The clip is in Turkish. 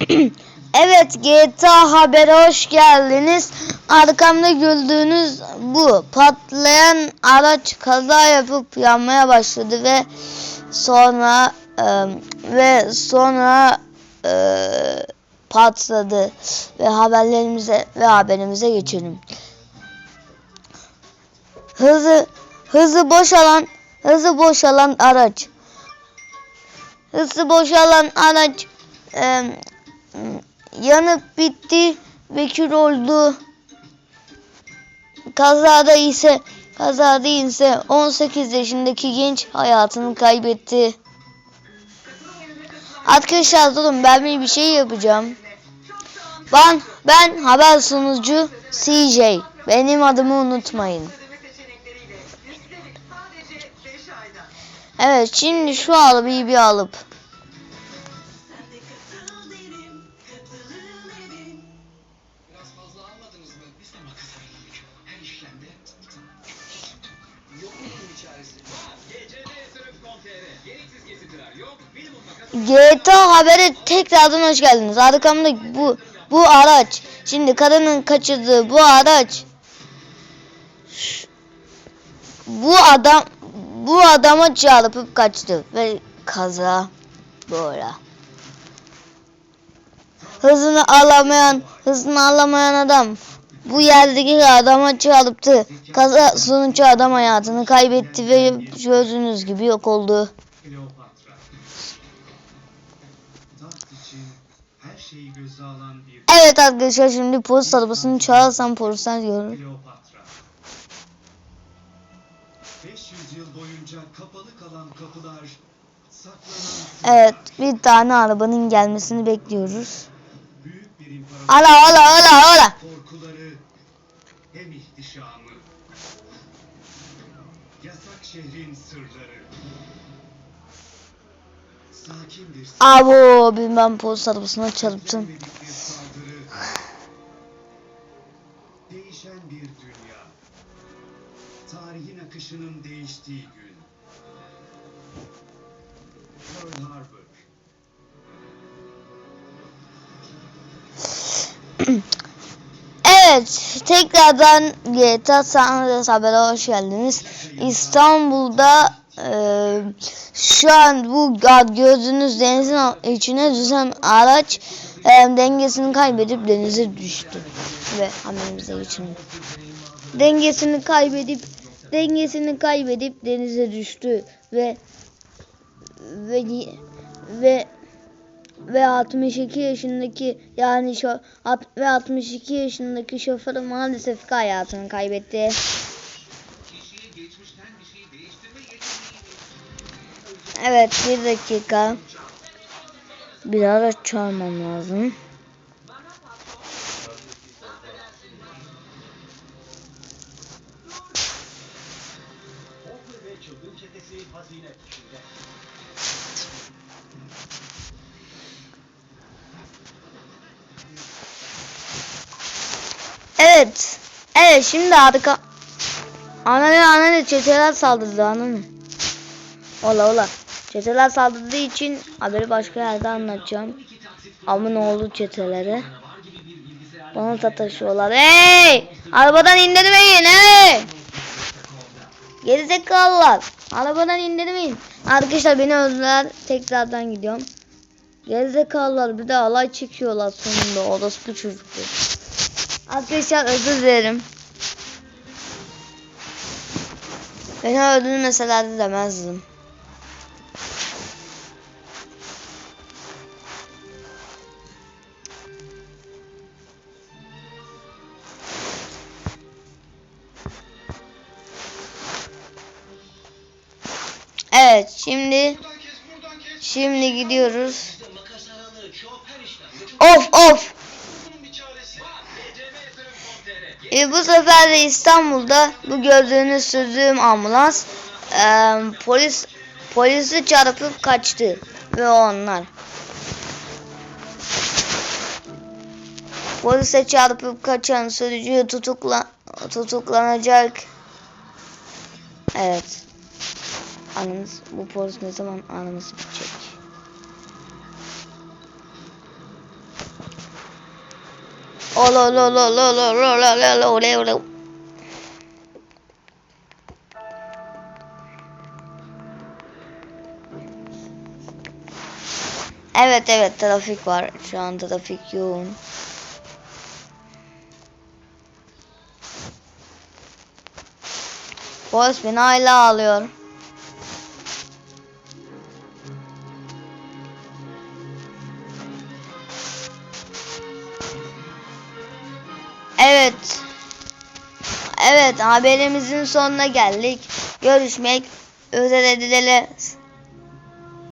evet GTA habere hoş geldiniz. Arkamda gördüğünüz bu patlayan araç kaza yapıp yanmaya başladı ve sonra e, ve sonra e, patladı ve haberlerimize ve haberimize geçelim. Hızı hızı boşalan hızı boşalan araç hızı boşalan araç e, yanıp bitti ve kül oldu. Kazada ise kazada ise 18 yaşındaki genç hayatını kaybetti. Arkadaşlar durun ben bir şey yapacağım. Ben ben haber sunucu CJ. Benim adımı unutmayın. Evet şimdi şu arabayı bir alıp makas ayarladık. Her işlemde yok. Makas GTA habere tekrardan hoş geldiniz. Arkamda bu bu araç. Şimdi kadının kaçırdığı bu araç. Bu adam bu adama çarpıp kaçtı ve kaza böyle. Hızını alamayan, hızını alamayan adam bu yerdeki adama çarptı. Kaza sonucu adam hayatını kaybetti ve gördüğünüz gibi yok oldu. Evet arkadaşlar şimdi polis arabasını çağırsam polisler görür. Kleopatra. 500 yıl boyunca kapalı kalan kapılar, saklanan Evet bir tane arabanın gelmesini bekliyoruz. Ala ala ala ala. İhtişamı. Yasak şehrin sırları. Sakin bir Abo bilmem polis arabasına çarptım. Değişen bir dünya. Tarihin akışının değiştiği gün. Pearl Harbor. Evet tekrardan GTA San Andreas habere hoş geldiniz. İstanbul'da eee, şu an bu gördüğünüz denizin içine düzen araç eee, dengesini kaybedip denize düştü. Ve haberimize geçelim. Dengesini kaybedip dengesini kaybedip denize düştü ve ve ve ve 62 yaşındaki yani at- ve 62 yaşındaki şoför maalesef hayatını kaybetti. Evet bir dakika. Bir ara çağırmam lazım. Çılgın çetesi hazine. Evet. Evet şimdi harika. Anne anne çeteler saldırdı anne. Ola ola. Çeteler saldırdığı için haberi başka yerde anlatacağım. Ama ne oldu çetelere? Bana sataşıyorlar. Hey! Arabadan indirmeyin hey! Gerizekalılar. Arabadan indirmeyin. Arkadaşlar beni öldüler. Tekrardan gidiyorum. Gerizekalılar bir de alay çekiyorlar sonunda. Orospu çocuklar. Arkadaşlar özür dilerim. Beni öldürmeselerdi demezdim. Evet şimdi şimdi gidiyoruz. Of of. E, bu sefer de İstanbul'da bu gördüğünüz sözüm ambulans e, polis polisi çarpıp kaçtı ve onlar polise çarpıp kaçan sürücü tutukla tutuklanacak. Evet. Anımız bu polis ne zaman anımız bitecek? Lo lo lo lo lo lo lo lo lo. Evet evet trafik var. Şu an trafik yoğun. Polis beni hala alıyor. Evet. Evet haberimizin sonuna geldik. Görüşmek üzere dileriz.